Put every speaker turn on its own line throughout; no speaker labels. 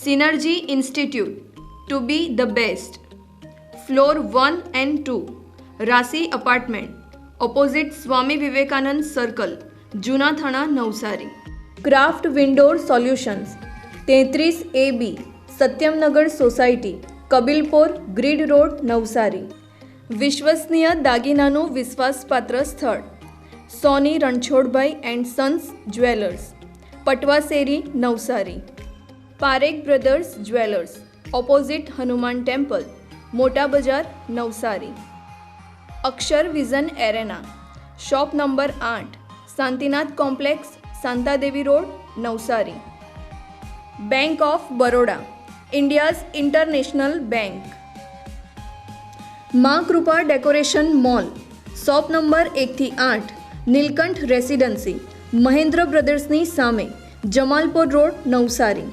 Synergy Institute, to be the best. Floor 1 and 2. Rasi Apartment. Opposite Swami Vivekanand Circle. Juna Thana Navsari craft windoor solutions તેત્રીસ A B Satyamnagar society Kabilpor grid road Navsari વિશ્વસનીય દાગીનાનું વિશ્વાસપાત્ર સ્થળ Soni Ranchhodbhai and sons jewellers Patvaseri Navsari Parekh brothers jewellers opposite Hanuman temple મોટા બજાર Navsari Akshar vision arena shop number આઠ Shantinath complex Shantadevi road Navsari bank of Baroda India's international bank Maa Krupa decoration mall shop number એકથી આઠ Nilkanth residency Mahendra બ્રદર્સની સામે Jamalpur road Navsari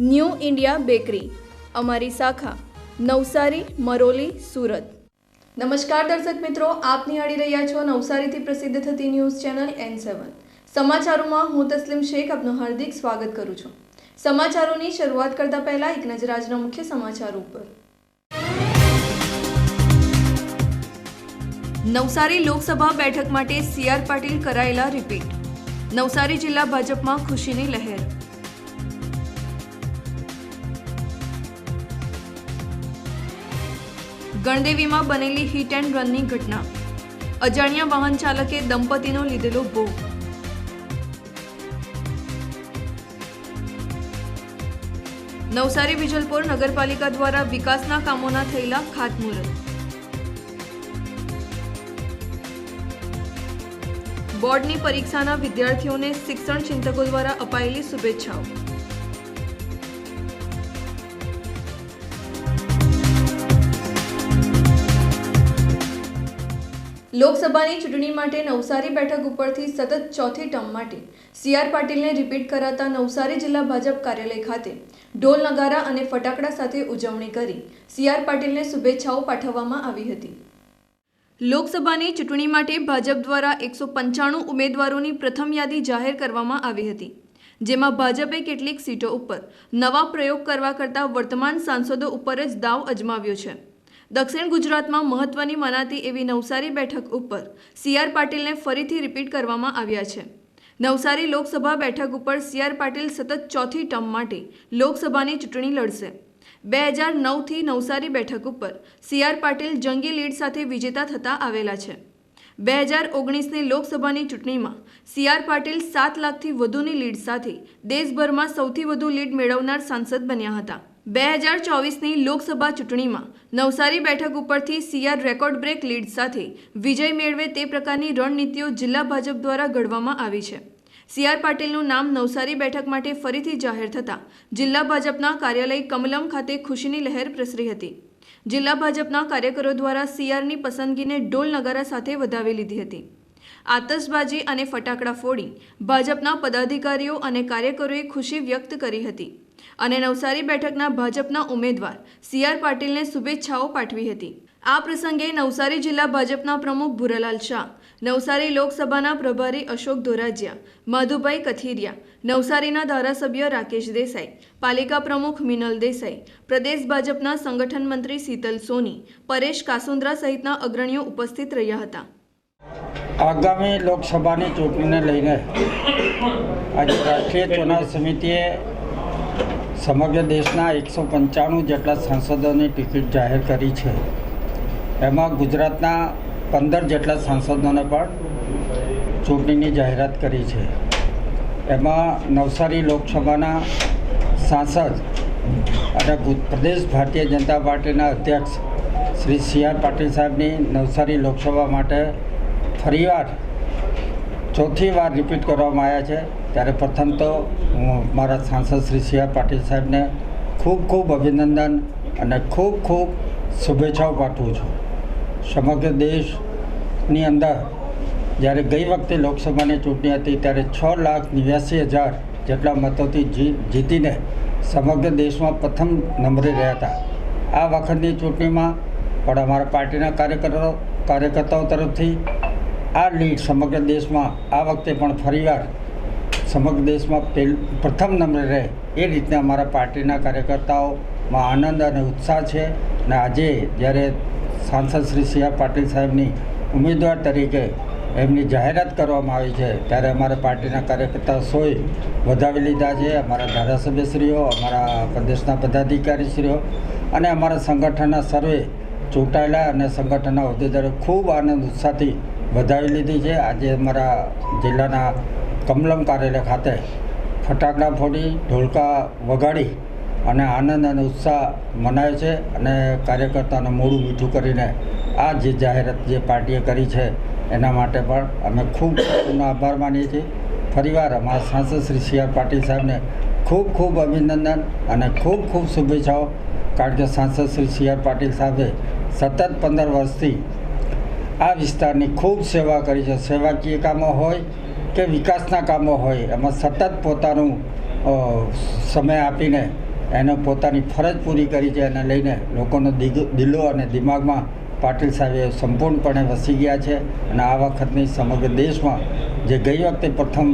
new India bakery, અમારી શાખા, નવસારી, મરોલી, સુરત. નમસ્કાર દર્શક મિત્રો, આપ નિહાળી રહ્યા છો નવસારીથી પ્રસિદ્ધ થતી ન્યૂઝ ચેનલ એન સેવન સમાચારોમાં હું તસ્લીમ શેખ, આપનું હાર્દિક સ્વાગત કરું છું. સમાચારોની શરૂઆત કરતા પહેલા એક નજર આજના મુખ્ય સમાચારો ઉપર. નવસારી લોકસભા બેઠક માટે સીઆર પાટીલ કરાયેલા રિપીટ નવસારી જિલ્લા ભાજપમાં ખુશીની લહેર. ગણદેવીમાં બનેલી હિટ એન્ડ રનની ઘટના. અજાણ્યા વાહન ચાલકે દંપતીનો લીધેલો ભોગ. નવસારી વિજલપુર નગરપાલિકા દ્વારા વિકાસના કામોના થયેલા ખાતમુહૂર્ત. બોર્ડની પરીક્ષાના વિદ્યાર્થીઓને શિક્ષણ ચિંતકો દ્વારા અપાયેલી શુભેચ્છાઓ. લોકસભાની ચૂંટણી માટે નવસારી બેઠક ઉપરથી સતત ચોથી ટર્મ માટે સીઆર પાટીલને રિપીટ કરાતા નવસારી જિલ્લા ભાજપ કાર્યાલય ખાતે ઢોલ નગારા અને ફટાકડા સાથે ઉજવણી કરી સીઆર પાટીલને શુભેચ્છાઓ પાઠવવામાં આવી હતી. લોકસભાની ચૂંટણી માટે ભાજપ દ્વારા એકસો પંચાણું ઉમેદવારોની પ્રથમ યાદી જાહેર કરવામાં આવી હતી, જેમાં ભાજપે કેટલીક સીટો ઉપર નવા પ્રયોગ કરવા કરતાં વર્તમાન સાંસદો ઉપર જ દાવ અજમાવ્યો છે. દક્ષિણ ગુજરાતમાં મહત્વની મનાતી એવી નવસારી બેઠક ઉપર સીઆર પાટીલને ફરીથી રિપીટ કરવામાં આવ્યા છે. નવસારી લોકસભા બેઠક ઉપર સીઆર પાટીલ સતત ચોથી ટર્મ માટે લોકસભાની ચૂંટણી લડશે. બે હજાર નવથી નવસારી બેઠક ઉપર સીઆર પાટીલ જંગી લીડ સાથે વિજેતા થતા આવેલા છે. બે હજાર ઓગણીસની લોકસભાની ચૂંટણીમાં સીઆર પાટીલ સાત લાખથી વધુની લીડ સાથે દેશભરમાં સૌથી વધુ લીડ મેળવનાર સાંસદ બન્યા હતા. બે હજાર ચોવીસની લોકસભા ચૂંટણીમાં નવસારી બેઠક ઉપરથી સીઆર રેકોર્ડ બ્રેક લીડ સાથે વિજય મેળવે તે પ્રકારની રણનીતિઓ જિલ્લા ભાજપ દ્વારા ઘડવામાં આવી છે. સીઆર પાટીલનું નામ નવસારી બેઠક માટે ફરીથી જાહેર થતાં જિલ્લા ભાજપના કાર્યાલય કમલમ ખાતે ખુશીની લહેર પ્રસરી હતી. જિલ્લા ભાજપના કાર્યકરો દ્વારા સીઆરની પસંદગીને ઢોલ નગારા સાથે વધાવી લીધી હતી. આતશબાજી અને ફટાકડા ફોડી ભાજપના પદાધિકારીઓ અને કાર્યકરોએ ખુશી વ્યક્ત કરી હતી. અને નવસારી બેઠકના ભાજપના ઉમેદવાર સીઆર પાટીલને શુભેચ્છાઓ પાઠવી હતી. આ પ્રસંગે નવસારી જિલ્લા ભાજપના પ્રમુખ ભુરાલાલ શાહ, નવસારી લોકસભાના પ્રભારી અશોક ધોરાજીયા, માધુભાઈ કથિરિયા, નવસારીના ધારાસભ્ય રાકેશ દેસાઈ, પાલિકા પ્રમુખ મિનલ દેસાઈ, પ્રદેશ ભાજપના સંગઠન મંત્રી શીતલ સોની, પરેશ કાસુંદ્રા સહિતના અગ્રણીઓ ઉપસ્થિત રહ્યા હતા.
આગામી લોકસભાની ચૂંટણીને લઈને આજે રાષ્ટ્રીય ચુનાવ સમિતિએ સમગ્ર દેશના એકસો પંચાણું જેટલા સાંસદોની ટિકિટ જાહેર કરી છે. એમાં ગુજરાતના પંદર જેટલા સાંસદોને પણ ચૂંટણીની જાહેરાત કરી છે. એમાં નવસારી લોકસભાના સાંસદ અને પ્રદેશ ભારતીય જનતા પાર્ટીના અધ્યક્ષ શ્રી સી આર પાટીલ સાહેબની નવસારી લોકસભા માટે ફરીવાર ચોથી વાર રિપીટ કરવામાં આવ્યા છે. ત્યારે પ્રથમ તો હું મારા સાંસદ શ્રી સી પાટીલ સાહેબને ખૂબ ખૂબ અભિનંદન અને ખૂબ ખૂબ શુભેચ્છાઓ પાઠવું છું. સમગ્ર દેશની અંદર જ્યારે ગઈ વખતે લોકસભાની ચૂંટણી હતી ત્યારે છ લાખ નેવ્યાસી હજાર જેટલા મતોથી જીતીને સમગ્ર દેશમાં પ્રથમ નંબરે રહ્યા હતા. આ વખતની ચૂંટણીમાં પણ અમારા પાર્ટીના કાર્યકરો, કાર્યકર્તાઓ તરફથી આ લીડ સમગ્ર દેશમાં આ વખતે પણ ફરીવાર સમગ્ર દેશમાં પેલ, પ્રથમ નંબરે રહે એ રીતના અમારા પાર્ટીના કાર્યકર્તાઓમાં આનંદ અને ઉત્સાહ છે અને આજે જ્યારે સાંસદ શ્રી સી પાટીલ સાહેબની ઉમેદવાર તરીકે એમની જાહેરાત કરવામાં આવી છે, ત્યારે અમારા પાર્ટીના કાર્યકર્તાઓ સોય વધાવી લીધા છે, અમારા ધારાસભ્યશ્રીઓ, અમારા પ્રદેશના પદાધિકારીશ્રીઓ અને અમારા સંગઠનના સર્વે ચૂંટાયેલા અને સંગઠનના હોદ્દેદારો ખૂબ આનંદ, ઉત્સાહથી વધાવી લીધી છે. આજે અમારા જિલ્લાના કમલમ કાર્યાલય ખાતે ફટાકડા ફોડી, ઢોલકા વગાડી અને આનંદ અને ઉત્સાહ મનાયો છે અને કાર્યકર્તાઓને મોડું મીઠું કરીને આ જે જાહેરાત જે પાર્ટીએ કરી છે એના માટે પણ અમે ખૂબ એમનો આભાર માનીએ છીએ. ફરીવાર અમારા સાંસદ શ્રી સી આર પાટીલ સાહેબને ખૂબ ખૂબ અભિનંદન અને ખૂબ ખૂબ શુભેચ્છાઓ. કારણ કે સાંસદ શ્રી સી આર પાટીલ સાહેબે સતત પંદર વર્ષથી આ વિસ્તારની ખૂબ સેવા કરી છે. સેવાકીય કામો હોય કે વિકાસના કામો હોય, એમાં સતત પોતાનું સમય આપીને એને પોતાની ફરજ પૂરી કરી છે એને લઈને લોકોનો દિલો અને દિમાગમાં પાટીલ સાહેબે સંપૂર્ણપણે વસી ગયા છે અને આ વખતની સમગ્ર દેશમાં જે ગઈ વખતે પ્રથમ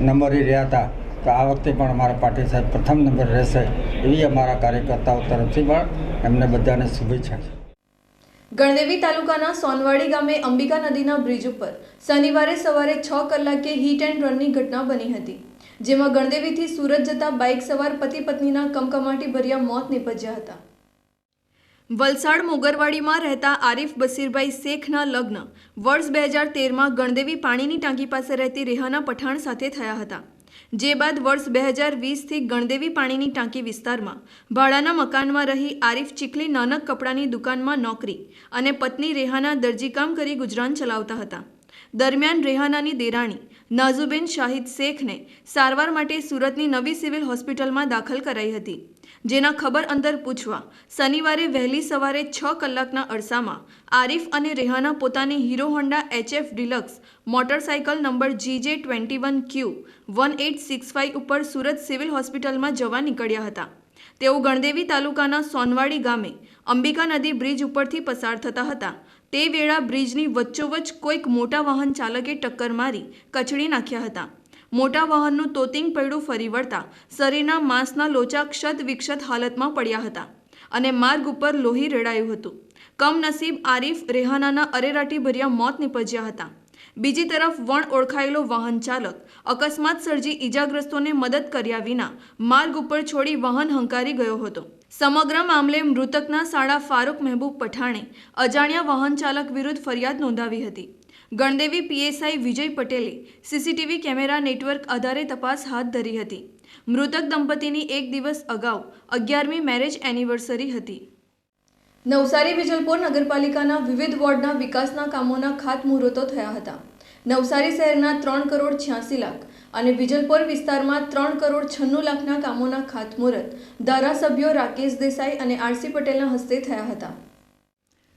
નંબરે રહ્યા હતા, તો આ વખતે પણ અમારા પાટીલ સાહેબ પ્રથમ નંબર રહેશે એવી અમારા કાર્યકર્તાઓ તરફથી પણ એમને બધાને શુભેચ્છા છે.
ગણદેવી તાલુકાના સોનવાડી ગામે અંબિકા નદીના બ્રિજ ઉપર શનિવારે સવારે છ કલાકે હિટ એન્ડ રનની ઘટના બની હતી, જેમાં ગણદેવીથી સુરત જતા બાઇક સવાર પતિ પત્નીના કમકમાટી ભર્યા મોત નિપજ્યા હતા. વલસાડ મોગરવાડીમાં રહેતા આરિફ બસીરભાઈ શેખના લગ્ન વર્ષ બે હજાર તેરમાં ગણદેવી પાણીની ટાંકી પાસે રહેતી રેહાના પઠાણ સાથે થયા હતા. જે બાદ વર્ષ બે હજાર વીસથી ગણદેવી પાણીની ટાંકી વિસ્તારમાં ભાડાના મકાનમાં રહી આરિફ ચીખલી નાનક કપડાની દુકાનમાં નોકરી અને પત્ની રેહાના દરજીકામ કરી ગુજરાન ચલાવતા હતા. દરમિયાન રેહાનાની દેરાણી નાઝુબેન શાહિદ શેખને સારવાર માટે સુરતની નવી સિવિલ હોસ્પિટલમાં દાખલ કરાઈ હતી. જેના ખબર અંદર પૂછવા, શનિવારે વહેલી સવારે છ કલાકના અરસામાં, આરિફ અને રેહાના પોતાની Hero Honda HF deluxe motorcycle number GJ twenty one Q one eight six five ઉપર સુરત સિવિલ હોસ્પિટલમાં જવા નીકળ્યા હતા. તેઓ ગણદેવી તાલુકાના સોનવાડી ગામે અંબિકા નદી બ્રિજ ઉપરથી પસાર થતા હતા. તે વેળા બ્રિજની વચ્ચોવચ્ચ કોઈક મોટા વાહન ચાલકે ટક્કર મારી કચડી નાખ્યા હતા. મોટા વાહનનું તોતિંગ પૈડું ફરી વળતા શરીરના માંસના લોચા ક્ષત વિક્ષત હાલતમાં પડ્યા હતા અને માર્ગ ઉપર લોહી રેડાયું હતું. કમનસીબ આરીફ રેહાનાના અરેરાટી ભર્યા મોત નીપજ્યા હતા. બીજી તરફ વણ ઓળખાયેલો વાહન ચાલક અકસ્માત સર્જી ઈજાગ્રસ્તોને મદદ કર્યા વિના માર્ગ ઉપર છોડી વાહન હંકારી ગયો હતો. સમગ્ર મામલે મૃતકના સાળા ફારૂક મહેબૂબ પઠાણે અજાણ્યા વાહન ચાલક વિરુદ્ધ ફરિયાદ નોંધાવી હતી. ગણદેવી પીએસઆઈ વિજય પટેલે સીસીટીવી કેમેરા નેટવર્ક આધારે તપાસ હાથ ધરી હતી. મૃતક દંપતીની એક દિવસ અગાઉ અગિયારમી મેરેજ એનિવર્સરી હતી. નવસારી વિજલપુર નગરપાલિકાના વિવિધ વોર્ડના વિકાસના કામોના ખાતમુહૂર્તો થયા હતા. નવસારી શહેરના ત્રણ કરોડ છ્યાસી લાખ અને વિજલપુર વિસ્તારમાં ત્રણ કરોડ છન્નું લાખના કામોના ખાતમુહૂર્ત ધારાસભ્યો રાકેશ દેસાઈ અને આરસી પટેલના હસ્તે થયા હતા.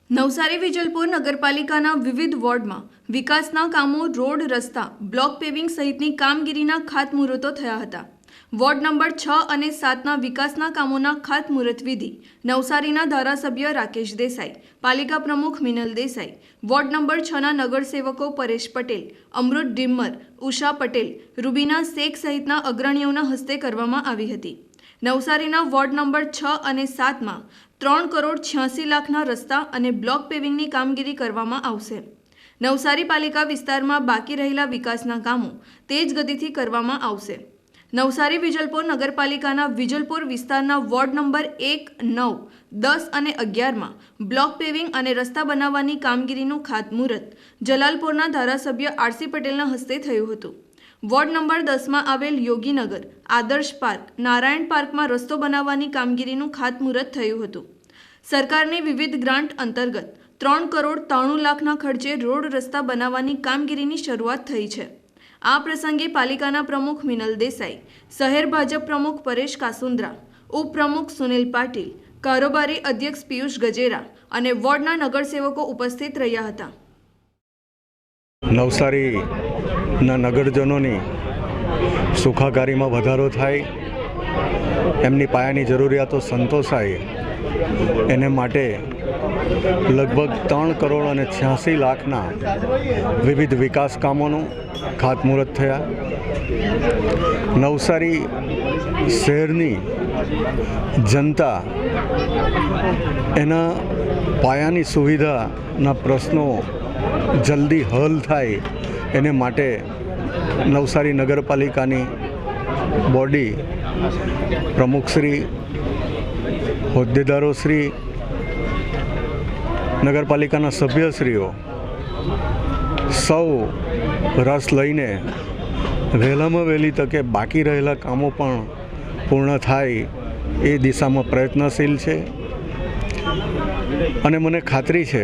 નવસારી વિજલપુર નગરપાલિકાના વિવિધ વોર્ડમાં વિકાસના કામો, રોડ, રસ્તા, બ્લોક પેવિંગ સહિતની કામગીરીના ખાતમુહૂર્તો થયા હતા. વોર્ડ નંબર છ અને સાતના વિકાસના કામોના ખાતમુહૂર્ત વિધિ નવસારીના ધારાસભ્ય રાકેશ દેસાઈ, પાલિકા પ્રમુખ મિનલ દેસાઈ, વોર્ડ નંબર છના નગરસેવકો પરેશ પટેલ, અમૃત ડિમ્મર, ઉષા પટેલ, રૂબીના શેખ સહિતના અગ્રણીઓના હસ્તે કરવામાં આવી હતી. નવસારીના વોર્ડ નંબર છ અને સાતમાં ત્રણ કરોડ છ્યાસી લાખના રસ્તા અને બ્લોક પેવિંગની કામગીરી કરવામાં આવશે. નવસારી પાલિકા વિસ્તારમાં બાકી રહેલા વિકાસના કામો તેજ ગતિથી કરવામાં આવશે. નવસારી વિજલપુર નગરપાલિકાના વિજલપુર વિસ્તારના વોર્ડ નંબર એક, નવ, દસ અને અગિયારમાં બ્લોક પેવિંગ અને રસ્તા બનાવવાની કામગીરીનું ખાતમુહૂર્ત જલાલપુરના ધારાસભ્ય આરસી પટેલના હસ્તે થયું હતું. વોર્ડ નંબર દસમાં આવેલ યોગીનગર, આદર્શ પાર્ક, નારાયણ પાર્કમાં રસ્તો બનાવવાની કામગીરીનું ખાતમુહૂર્ત થયું હતું. સરકારની વિવિધ ગ્રાન્ટ અંતર્ગત ત્રણ કરોડ ત્રાણું લાખના ખર્ચે રોડ રસ્તા બનાવવાની કામગીરીની શરૂઆત થઈ છે. આ પ્રસંગે પાલિકાના પ્રમુખ મિનલ દેસાઈ, શહેર ભાજપ પ્રમુખ પરેશ કાસુંદ્રા, ઉપપ્રમુખ સુનિલ પાટીલ, કારોબારી અધ્યક્ષ પિયુષ ગજેરા અને વોર્ડના નગરસેવકો ઉપસ્થિત રહ્યા હતા.
નવસારીના નગરજનોની સુખાકારીમાં વધારો થાય, એમની પાયાની જરૂરિયાતો સંતોષાય, એને માટે લગભગ ત્રણ કરોડ અને છ્યાસી લાખના વિવિધ વિકાસ કામોનું ખાતમુહૂર્ત થયા. નવસારી શહેરની જનતા એના પાયાની સુવિધાના પ્રશ્નો જલ્દી હલ થાય એને માટે નવસારી નગરપાલિકાની બોડી પ્રમુખશ્રી હોદ્દેદારોશ્રી નગરપાલિકાના સભ્યશ્રીઓ સૌ રસ લઈને વહેલામાં વહેલી તકે બાકી રહેલા કામો પણ પૂર્ણ થાય એ દિશામાં પ્રયત્નશીલ છે. અને મને ખાતરી છે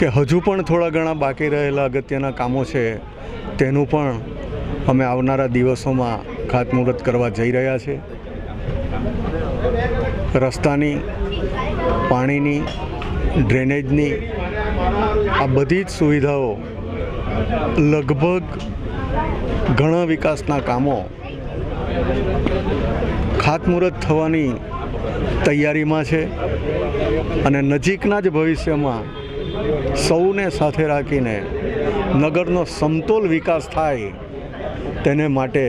કે હજુ પણ થોડા ઘણા બાકી રહેલા અગત્યના કામો છે, તેનું પણ અમે આવનારા દિવસોમાં ખાતમુહૂર્ત કરવા જઈ રહ્યા છે. રસ્તાની, પાણીની, ડ્રેનેજની આ બધી જ સુવિધાઓ લગભગ ઘણા વિકાસના કામો ખાતમુહૂર્ત થવાની તૈયારીમાં છે અને નજીકના જ ભવિષ્યમાં સૌને સાથે રાખીને નગરનો સમતોલ વિકાસ થાય તેને માટે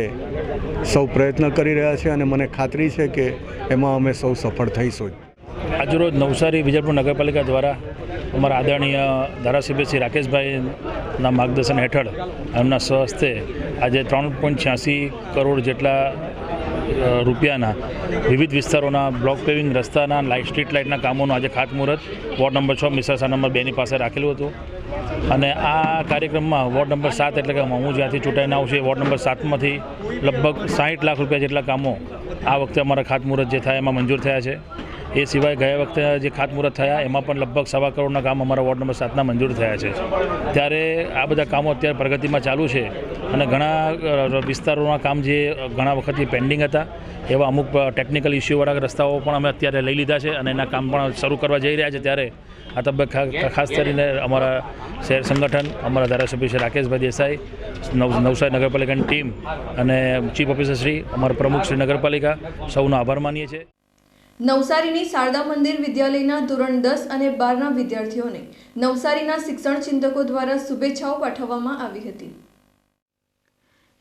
સૌ પ્રયત્ન કરી રહ્યા છે અને મને ખાતરી છે કે એમાં અમે સૌ સફળ થઈશું.
આજરોજ નવસારી વિજયપુર નગરપાલિકા દ્વારા અમારા આદરણીય ધારાસભ્ય શ્રી રાકેશભાઈના માર્ગદર્શન હેઠળ એમના સ્વહસ્તે આજે ત્રણ પોઈન્ટ છ્યાસી કરોડ જેટલા રૂપિયાના. વિવિધ વિસ્તારોના બ્લોક પેવિંગ રસ્તાના, લાઇટ, સ્ટ્રીટ લાઇટના કામોનું આજે ખાતમુહૂર્ત. વોર્ડ નંબર છ મિસાસા નંબર બેની પાસે રાખેલું હતું. અને આ કાર્યક્રમમાં વોર્ડ નંબર સાત એટલે કે હું જ્યાંથી ચૂંટાઈને આવું છું એ વોર્ડ નંબર સાતમાંથી લગભગ સાઠ લાખ રૂપિયા જેટલા કામો આ વખતે અમારા ખાતમુહૂર્ત જે થાય એમાં મંજૂર થયા છે. એ સિવાય ગયા વખતે જે ખાતમુહૂર્ત થયા, એમાં પણ લગભગ સવા કરોડના કામ અમારા વોર્ડ નંબર સાતના મંજૂર થયા છે. ત્યારે આ બધા કામો અત્યારે પ્રગતિમાં ચાલુ છે અને ઘણા વિસ્તારોના કામ જે ઘણા વખતથી પેન્ડિંગ હતા, એવા અમુક ટેકનિકલ ઇસ્યુવાળા રસ્તાઓ પણ અમે અત્યારે લઈ લીધા છે અને એના કામ પણ શરૂ કરવા જઈ રહ્યા છે. ત્યારે આ તબક્કે ખાસ કરીને અમારા શહેર સંગઠન, અમારા ધારાસભ્ય શ્રી રાકેશભાઈ દેસાઈ, નવ, નવસારી નગરપાલિકાની ટીમ અને ચીફ ઓફિસર શ્રી અમારા પ્રમુખ શ્રી નગરપાલિકા, સૌનો આભાર માનીએ છીએ.
નવસારીની શારદા મંદિર વિદ્યાલયના ધોરણ દસ અને બારના વિદ્યાર્થીઓને નવસારીના શિક્ષણ ચિંતકો દ્વારા શુભેચ્છાઓ પાઠવવામાં આવી હતી.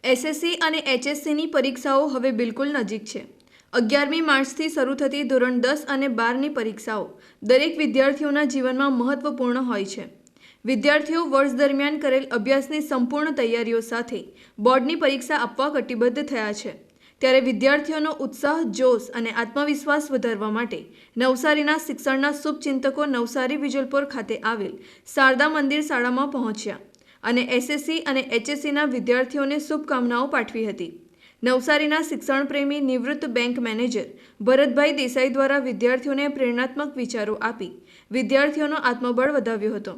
એસએસસી અને એચએસસીની પરીક્ષાઓ હવે બિલકુલ નજીક છે. અગિયારમી માર્ચથી શરૂ થતી ધોરણ દસ અને બારની પરીક્ષાઓ દરેક વિદ્યાર્થીઓના જીવનમાં મહત્વપૂર્ણ હોય છે. વિદ્યાર્થીઓ વર્ષ દરમિયાન કરેલ અભ્યાસની સંપૂર્ણ તૈયારીઓ સાથે બોર્ડની પરીક્ષા આપવા કટિબદ્ધ થયા છે. ત્યારે વિદ્યાર્થીઓનો ઉત્સાહ, જોશ અને આત્મવિશ્વાસ વધારવા માટે નવસારીના શિક્ષણના શુભચિંતકો નવસારી વિજલપુર ખાતે આવેલ શારદા મંદિર શાળામાં પહોંચ્યા અને એસએસસી અને એચએસસીના વિદ્યાર્થીઓને શુભકામનાઓ પાઠવી હતી. નવસારીના શિક્ષણ પ્રેમી નિવૃત્ત બેંક મેનેજર ભરતભાઈ દેસાઈ દ્વારા વિદ્યાર્થીઓને પ્રેરણાત્મક વિચારો આપી વિદ્યાર્થીઓનો આત્મબળ વધાવ્યો હતો.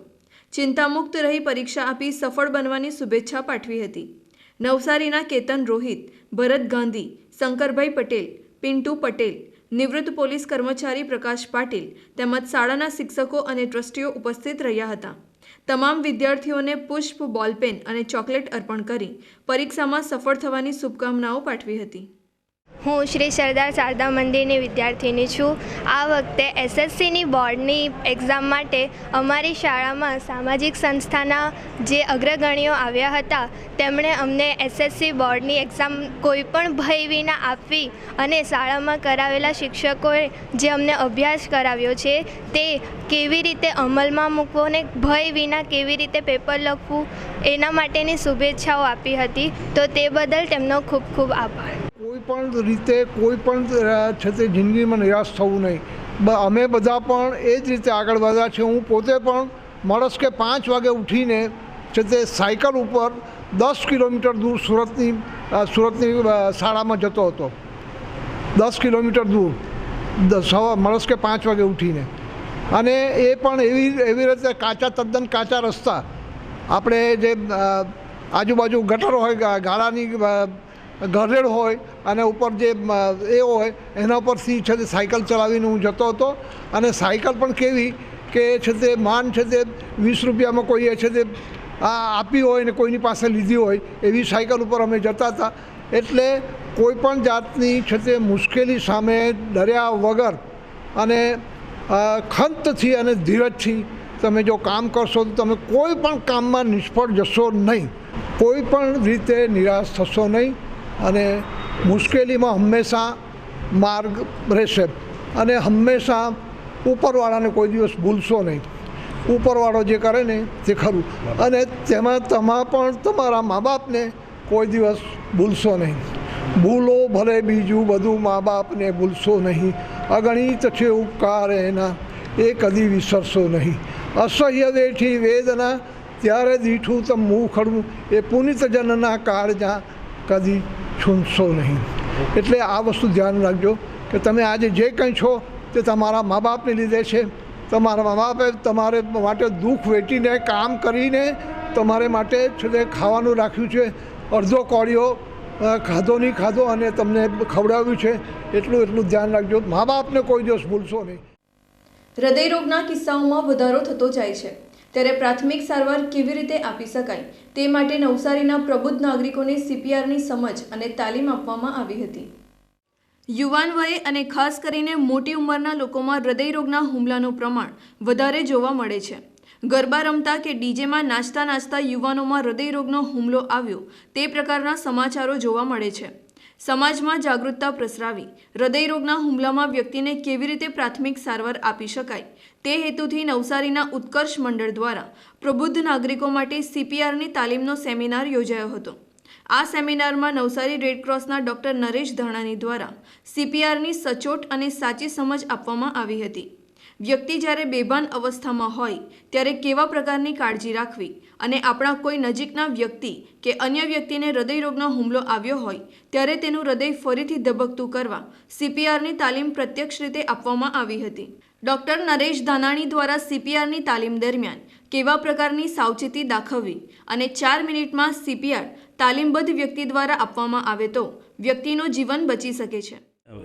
ચિંતામુક્ત રહી પરીક્ષા આપી સફળ બનવાની શુભેચ્છા પાઠવી હતી. નવસારીના કેતન રોહિત, ભરત ગાંધી, શંકરભાઈ પટેલ, પિન્ટુ પટેલ, નિવૃત્ત પોલીસ કર્મચારી પ્રકાશ પાટીલ તેમજ શાળાના શિક્ષકો અને ટ્રસ્ટીઓ ઉપસ્થિત રહ્યા હતા. તમામ વિદ્યાર્થીઓને પુષ્પ બોલપેન અને ચોકલેટ અર્પણ કરી પરીક્ષામાં સફળ થવાની શુભકામનાઓ પાઠવી હતી.
હું શ્રી સરદાર શારદા મંદિરની વિદ્યાર્થીની છું. આ વખતે એસએસસીની બોર્ડની એક્ઝામ માટે અમારી શાળામાં સામાજિક સંસ્થાના જે અગ્રગણીઓ આવ્યા હતા, તેમણે અમને એસએસસી બોર્ડની એક્ઝામ કોઈ પણ ભય વિના આપવી અને શાળામાં કરાવેલા શિક્ષકોએ જે અમને અભ્યાસ કરાવ્યો છે, તે કેવી રીતે અમલમાં મૂકવો ને ભય વિના કેવી રીતે પેપર લખવું, એના માટેની શુભેચ્છાઓ આપી હતી. તો તે બદલ તેમનો ખૂબ ખૂબ આભાર.
કોઈ પણ રીતે કોઈ પણ છે તે જિંદગીમાં નિરાશ થવું નહીં. અમે બધા પણ એ જ રીતે આગળ વધ્યા છે હું પોતે પણ માણસ કે પાંચ વાગે ઉઠીને છે તે સાયકલ ઉપર દસ કિલોમીટર દૂર સુરતની સુરતની શાળામાં જતો હતો. દસ કિલોમીટર દૂર. સવા માણસ કે પાંચ વાગે ઉઠીને. અને એ પણ એવી એવી રીતે કાચા તદ્દન કાચા રસ્તા. આપણે જે આજુબાજુ ગટરો હોય ગાળાની ગરેડ હોય અને ઉપર જે એ હોય, એના પરથી છે તે સાયકલ ચલાવીને હું જતો હતો. અને સાયકલ પણ કેવી કે છે તે માન છે તે વીસ રૂપિયામાં કોઈએ છે તે આપી હોય ને કોઈની પાસે લીધી હોય, એવી સાયકલ ઉપર અમે જતા હતા. એટલે કોઈ પણ જાતની છે તે મુશ્કેલી સામે ડર્યા વગર અને ખંતથી અને ધીરજથી તમે જો કામ કરશો તો તમે કોઈ પણ કામમાં નિષ્ફળ જશો નહીં. કોઈ પણ રીતે નિરાશ થશો નહીં. અને મુશ્કેલીમાં હંમેશા માર્ગ રહેશે. અને હંમેશા ઉપરવાળાને કોઈ દિવસ ભૂલશો નહીં. ઉપરવાળો જે કરે ને તે ખરું. અને તેમાં તમા, પણ તમારા મા બાપને કોઈ દિવસ ભૂલશો નહીં. ભૂલો ભલે બીજું બધું મા બાપને ભૂલશો નહીં. અગણિત છે ઉપકાર એના. એ કદી વિસરશો નહીં. અસહ્ય વેઠી વેદના, ત્યારે દીઠું તમ મુખડવું. એ પુનિત જનના કાળજા કદી છૂંદશો નહીં. એટલે આ વસ્તુ ધ્યાન રાખજો કે તમે આજે જે કંઈ છો તે તમારા મા બાપને લીધે છે. તમારા મા બાપે તમારે માટે દુઃખ વેઠીને કામ કરીને તમારે માટે છે ખાવાનું રાખ્યું છે. અડધો કોળિયો ખાધો નહીં ખાધો અને તમને ખવડાવ્યું છે. એટલું એટલું ધ્યાન રાખજો. મા બાપને કોઈ દિવસ ભૂલશો નહીં.
હૃદયરોગના કિસ્સાઓમાં વધારો થતો જાય છે. ત્યારે પ્રાથમિક સારવાર કેવી રીતે આપી શકાય તે માટે નવસારીના પ્રબુદ્ધ નાગરિકોને સીપીઆરની સમજ અને તાલીમ આપવામાં આવી હતી. યુવાન વયે અને ખાસ કરીને મોટી ઉંમરના લોકોમાં હૃદયરોગના હુમલાનું પ્રમાણ વધારે જોવા મળે છે. ગરબા રમતા કે ડીજેમાં નાચતા નાચતા યુવાનોમાં હૃદયરોગનો હુમલો આવ્યો તે પ્રકારના સમાચારો જોવા મળે છે. સમાજમાં જાગૃતતા પ્રસરાવી હૃદયરોગના હુમલામાં વ્યક્તિને કેવી રીતે પ્રાથમિક સારવાર આપી શકાય તે હેતુથી નવસારીના ઉત્કર્ષ મંડળ દ્વારા પ્રબુદ્ધ નાગરિકો માટે સીપીઆરની તાલીમનો સેમિનાર યોજાયો હતો. આ સેમિનારમાં નવસારી રેડક્રોસના ડોક્ટર નરેશ ધાણાની દ્વારા સીપીઆરની સચોટ અને સાચી સમજ આપવામાં આવી હતી. વ્યક્તિ જ્યારે બેભાન અવસ્થામાં હોય, ત્યારે કેવા પ્રકારની કાળજી રાખવી અને આપણા કોઈ નજીકના વ્યક્તિ કે અન્ય વ્યક્તિને હૃદયરોગનો હુમલો આવ્યો હોય, ત્યારે તેનું હૃદય ફરીથી ધબકતું કરવા સીપીઆરની તાલીમ પ્રત્યક્ષ રીતે આપવામાં આવી હતી. ડોક્ટર નરેશ ધાનાણી દ્વારા સીપીઆરની તાલીમ દરમિયાન કેવા પ્રકારની સાવચેતી દાખવવી અને ચાર મિનિટમાં સીપીઆર તાલીમબદ્ધ વ્યક્તિ દ્વારા આપવામાં આવે તો વ્યક્તિનું જીવન બચી શકે છે.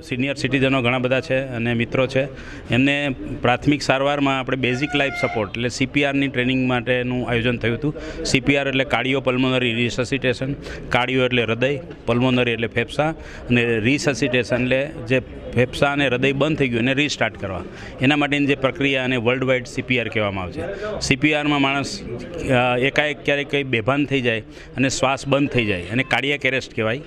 સિનિયર સિટીઝનો ઘણા બધા છે અને મિત્રો છે. એમને પ્રાથમિક સારવારમાં આપણે બેઝિક લાઈફ સપોર્ટ એટલે સીપીઆરની ટ્રેનિંગ માટેનું આયોજન થયું હતું. સીપીઆર એટલે કાર્ડિયો પલ્મોનરી રિસસિટેશન, કાર્ડિયો એટલે હૃદય, પલ્મોનરી એટલે ફેફસા અને રિસસિટેશન એટલે જે ફેફસા અને હૃદય બંધ થઈ ગયું એને રીસ્ટાર્ટ કરવા. એના માટેની જે પ્રક્રિયા અને વર્લ્ડ વાઇડ સીપીઆર કહેવામાં આવે છે. સીપીઆરમાં માણસ એકાએક ક્યારેક કંઈ બેભાન થઈ જાય અને શ્વાસ બંધ થઈ જાય. અને કાર્ડિયાક એરેસ્ટ કહેવાય.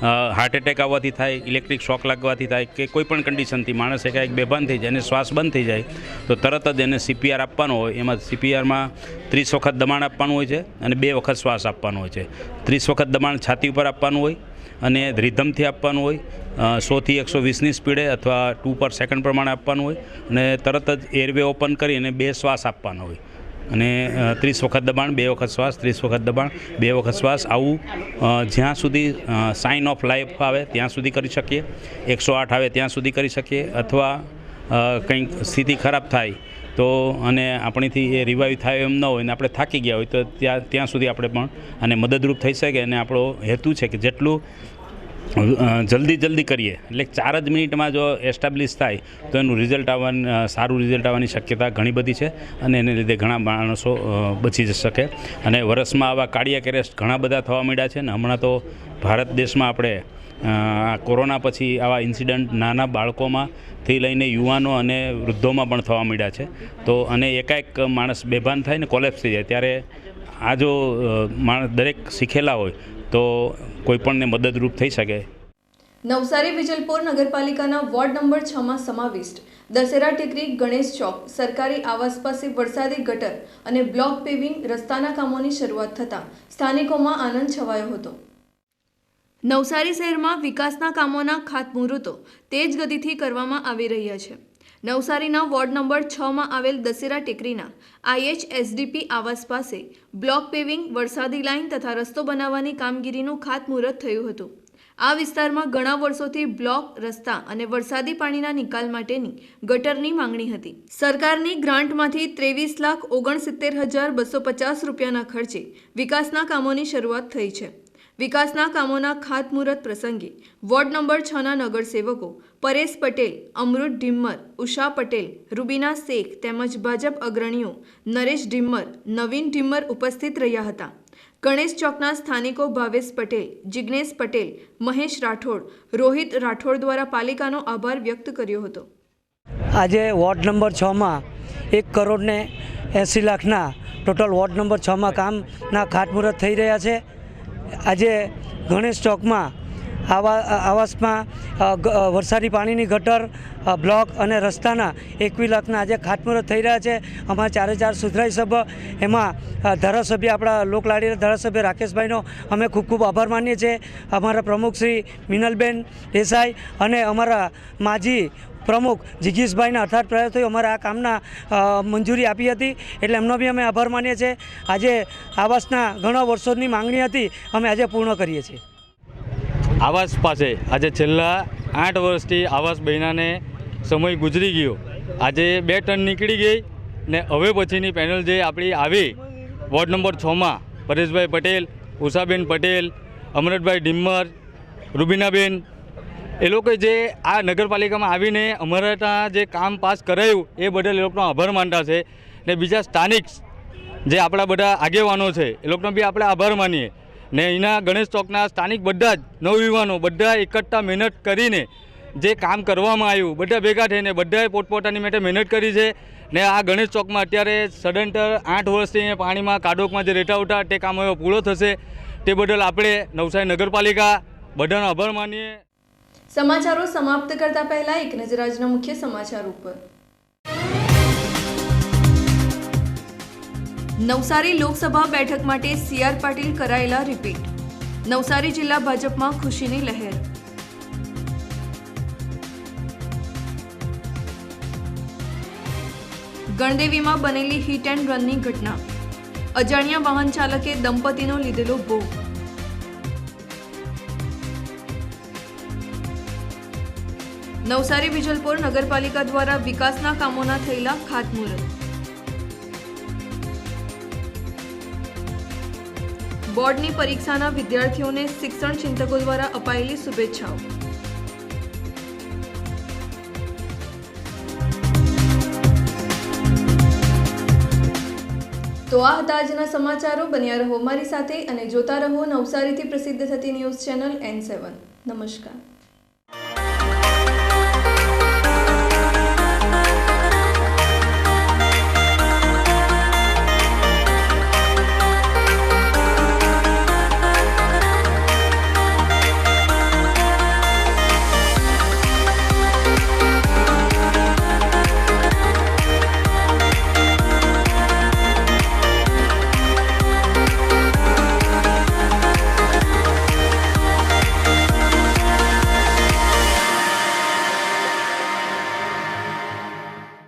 હાર્ટ એટેક આવવાથી થાય ઇલેક્ટ્રિક શોક લાગવાથી થાય, કે કોઈ પણ કન્ડિશનથી માણસ એકાએક બેભાન થઈ જાય અને શ્વાસ બંધ થઈ જાય, તો તરત જ એને સીપીઆર આપવાનો હોય. એમાં સીપીઆરમાં ત્રીસ વખત દબાણ આપવાનું હોય છે અને બે વખત શ્વાસ આપવાનો હોય છે. ત્રીસ વખત દબાણ છાતી ઉપર આપવાનું હોય અને રિધમથી આપવાનું હોય સોથી એકસો વીસની સ્પીડે અથવા ટુ પર સેકન્ડ પ્રમાણે આપવાનું હોય અને તરત જ એરવે ઓપન કરીને બે શ્વાસ આપવાનો હોય. અને ત્રીસ વખત દબાણ, બે વખત શ્વાસ, ત્રીસ વખત દબાણ, બે વખત શ્વાસ. આવું જ્યાં સુધી સાઇન ઓફ લાઈફ આવે ત્યાં સુધી કરી શકીએ. એકસો આઠ આવે ત્યાં સુધી કરી શકીએ. અથવા કંઈક સ્થિતિ ખરાબ થાય તો, અને આપણીથી એ રિવાઈવ થાય એમ ન હોય ને આપણે થાકી ગયા હોય તો ત્યાં ત્યાં સુધી આપણે પણ, અને મદદરૂપ થઈ શકે. અને આપણો હેતુ છે કે જેટલું જલ્દી જલ્દી કરીએ. એટલે ચાર જ મિનિટમાં જો એસ્ટાબ્લિશ થાય, તો એનું રિઝલ્ટ આવવાનું સારું રિઝલ્ટ આવવાની શક્યતા ઘણી બધી છે અને એને લીધે ઘણા માણસો બચી શકે. અને વર્ષમાં આવા કાર્ડિયાક એરેસ્ટ ઘણા બધા થવા માંડ્યા છે ને હમણાં તો ભારત દેશમાં આપણે આ કોરોના પછી આવા ઇન્સિડન્ટ નાના બાળકોમાંથી લઈને યુવાનો અને વૃદ્ધોમાં પણ થવા માંડ્યા છે. તો અને એકાએક માણસ બેભાન થાય ને કોલેપ્સ થઈ જાય. ત્યારે આ જો માણસ દરેક શીખેલા હોય તો કોઈપણને મદદરૂપ થઈ શકે.
નવસારી વિજલપોર નગરપાલિકાના વોર્ડ નંબર છમાં સમાવિષ્ટ દશેરા ટેકરી ગણેશ ચોક સરકારી આવાસ પાસે વરસાદી ગટર અને બ્લોક પેવિંગ રસ્તાના કામોની શરૂઆત થતાં સ્થાનિકોમાં આનંદ છવાયો હતો. નવસારી શહેરમાં વિકાસના કામોના ખાતમુહૂર્તો તેજ ગતિથી કરવામાં આવી રહ્યા છે. નવસારીના વોર્ડ નંબર છમાં આવેલ દશેરા ટેકરીના આઈએચએસડીપી આવાસ પાસે બ્લોક પેવિંગ, વરસાદી લાઇન તથા રસ્તો બનાવવાની કામગીરીનું ખાતમુહૂર્ત થયું હતું. આ વિસ્તારમાં ઘણા વર્ષોથી બ્લોક, રસ્તા અને વરસાદી પાણીના નિકાલ માટેની ગટરની માંગણી હતી. સરકારની ગ્રાન્ટમાંથી ત્રેવીસ લાખ ઓગણસિત્તેર હજાર બસો પચાસ રૂપિયાના ખર્ચે વિકાસના કામોની શરૂઆત થઈ છે. વિકાસના કામોના ખાતમુહૂર્ત પ્રસંગે વોર્ડ નંબર છના નગરસેવકો પરેશ પટેલ, અમૃત ઢિમ્મર, ઉષા પટેલ, રૂબીના શેખ તેમજ ભાજપ અગ્રણીઓ નરેશ ઢિમ્મર, નવીન ઢિમ્મર ઉપસ્થિત રહ્યા હતા. ગણેશ ચોકના સ્થાનિકો ભાવેશ પટેલ, જિગ્નેશ પટેલ, મહેશ રાઠોડ, રોહિત રાઠોડ દ્વારા પાલિકાનો આભાર વ્યક્ત કર્યો હતો.
આજે વોર્ડ નંબર છમાં એક કરોડને એંસી લાખના ટોટલ વોર્ડ નંબર છમાં કામના ખાતમુહૂર્ત થઈ રહ્યા છે. આજે ગણેશ ચોકમાં આવા આવાસમાં વરસાદી પાણીની ગટર બ્લોક અને રસ્તાના એકવી લાખના આજે ખાતમુહૂર્ત થઈ રહ્યા છે. અમારા ચારે ચાર સુધરાઈ સભ્ય એમાં ધારાસભ્ય આપણા લોકલાડીના ધારાસભ્ય રાકેશભાઈનો અમે ખૂબ ખૂબ આભાર માનીએ છીએ. અમારા પ્રમુખ શ્રી મિનલબેન દેસાઈ અને અમારા માજી પ્રમુખ જિગીશભાઈના અર્થાત પ્રયાસથી અમારા આ કામના મંજૂરી આપી હતી. એટલે એમનો બી અમે આભાર માનીએ છીએ. આજે આવાસના ઘણા વર્ષોની માંગણી હતી. અમે આજે પૂર્ણ કરીએ છીએ.
આવાસ પાસે આજે છેલ્લા આઠ વર્ષથી આવાસ બહેનાને સમય ગુજરી ગયો. આજે બે ટન નીકળી ગઈ ને હવે પછીની પેનલ જે આપણી આવી વોર્ડ નંબર છમાં પરેશભાઈ પટેલ, ઉષાબેન પટેલ, અમરતભાઈ ડિમ્મર, રૂબીનાબેન, એ લોકો જે આ નગરપાલિકામાં આવીને અમારા ત્યાં જે કામ પાસ કરાયું એ બદલ એ લોકોનો આભાર માનતા છે. ને બીજા સ્થાનિક જે આપણા બધા આગેવાનો છે, એ લોકોનો બી આપણે આભાર માનીએ. ને અહીંના ગણેશ ચોકના સ્થાનિક બધા જ નવયુવાનો બધા એકઠા મહેનત કરીને જે કામ કરવામાં આવ્યું, બધા ભેગા થઈને બધાએ પોતપોતાની માટે મહેનત કરી છે. ને આ ગણેશ ચોકમાં અત્યારે સડનટર આઠ વર્ષથી પાણીમાં કાડોકમાં જે રેટા ઉઠા તે કામ હવે પૂરો થશે. તે બદલ આપણે નવસારી નગરપાલિકા બધાનો આભાર માનીએ.
સમાચારો સમાપ્ત કરતા પહેલા એક નજર આજના મુખ્ય સમાચાર ઉપર. નવસારી લોકસભા બેઠક માટે સીઆર પાટીલ કરાયેલા રિપીટ નવસારી જિલ્લા ભાજપમાં ખુશીની લહેર. ગણદેવીમાં બનેલી હિટ એન્ડ રનની ઘટના. અજાણ્યા વાહન ચાલકે દંપતીનો લીધેલો ભોગ. નવસારી વિજલપોર નગરપાલિકા દ્વારા વિકાસના કામોના થયેલા ખાતમુહૂર્ત. બોર્ડની પરીક્ષાના વિદ્યાર્થીઓને શિક્ષણ ચિંતકો દ્વારા અપાયેલી શુભેચ્છાઓ. તો આ હતા આજના સમાચારો. બન્યા રહો મારી સાથે અને જોતા રહો નવસારીથી પ્રસિદ્ધ થતી ન્યૂઝ ચેનલ એન સેવન નમસ્કાર.